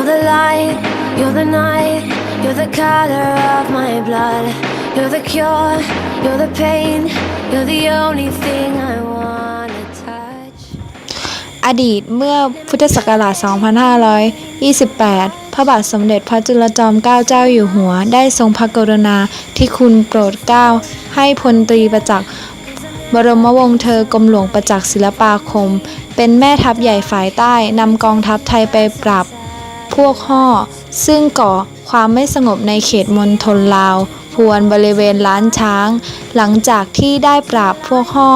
You're the light, you're the night, you're the color of my blood. You're the cure, you're the pain, you're the only thing I wanna touch. อดีตเมื่อพุทธศักราช 2528 พระบาทสมเด็จพระจุลจอมเกล้าเจ้าอยู่หัว ได้ทรงพระกรุณาที่คุณโปรดเกล้าให้พลตรีประจักษ์บรมวงศ์เธอกรมหลวงประจักษ์ศิลปาคม เป็นแม่ทัพใหญ่ฝ่ายใต้นำกองทัพไทยไปปราบ พวกห่อซึ่งก่อความไม่สงบในเขตมณฑลลาว พวนบริเวณล้านช้าง หลังจากที่ได้ปราบพวกห่อ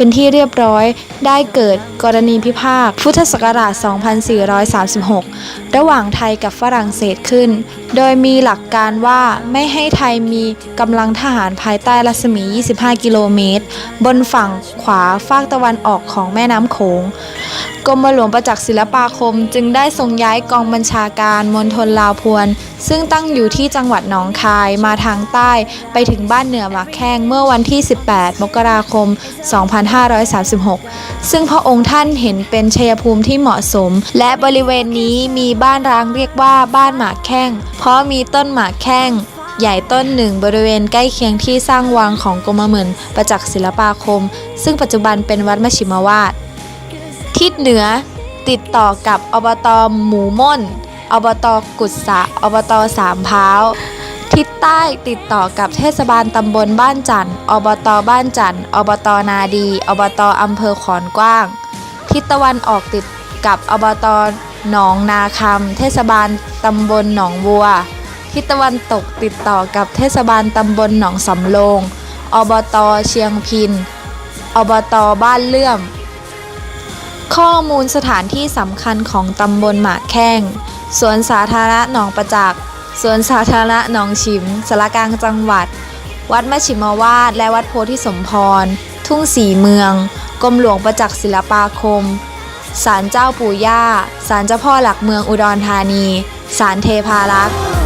เป็นที่เรียบร้อย ได้เกิดกรณีพิพาทพุทธศักราช 2436 ระหว่างไทยกับฝรั่งเศสขึ้น โดยมีหลักการว่าไม่ให้ไทยมีกำลังทหารภายใต้รัศมี 25 กิโลเมตร บนฝั่งขวาฝากตะวันออกของแม่น้ำโขงกรมหลวงประจักษ์ศิลปาคมจึงได้ทรงย้ายกองบัญชาการมณฑลลาวพวน ซึ่งตั้งอยู่ที่จังหวัดหนองคายมาทางใต้ไปถึงบ้านเหนือหมากแข้งเมื่อวันที่ 18 มกราคม 2536 ซึ่งพระองค์ท่านเห็นเป็นชัยภูมิที่เหมาะสม และบริเวณนี้มีบ้านร้างเรียกว่าบ้านหมากแข้ง เพราะมีต้นหมากแข้งใหญ่ต้นหนึ่งบริเวณใกล้เคียงที่สร้างวังของกรมหมื่นประจักษ์ศิลปาคม ซึ่งปัจจุบันเป็นวัดมชิมวาด ทิศเหนือติดต่อกับอบตหมูม่น อบตกุศะอบตสามพร้าวทิศใต้ติดต่อกับเทศบาลตำบลบ้านจันทร์อบตบ้านจันทร์อบตนาดี อบตอำเภอขอนกว้าง ทิศตะวันออกติดกับอบตหนองนาคำเทศบาลตำบลหนองบัว ทิศตะวันตกติดต่อกับเทศบาลตำบลหนองสำโรงอบตเชียงพิน อบตบ้านเลื่อม ข้อมูลสถานที่สำคัญของตำบลหมากแข้ง สวนสาธารณะหนองประจักษ์สวนสาธารณะหนองฉิมสารกลางจังหวัด วัดมชิมวาดและวัดโพธิสมพร ทุ่งสีเมืองกรมหลวงประจักษ์ศิลปาคมศาลเจ้าปู่ย่าศาลเจ้าพ่อหลักเมืองอุดรธานีศาลเทพารักษ์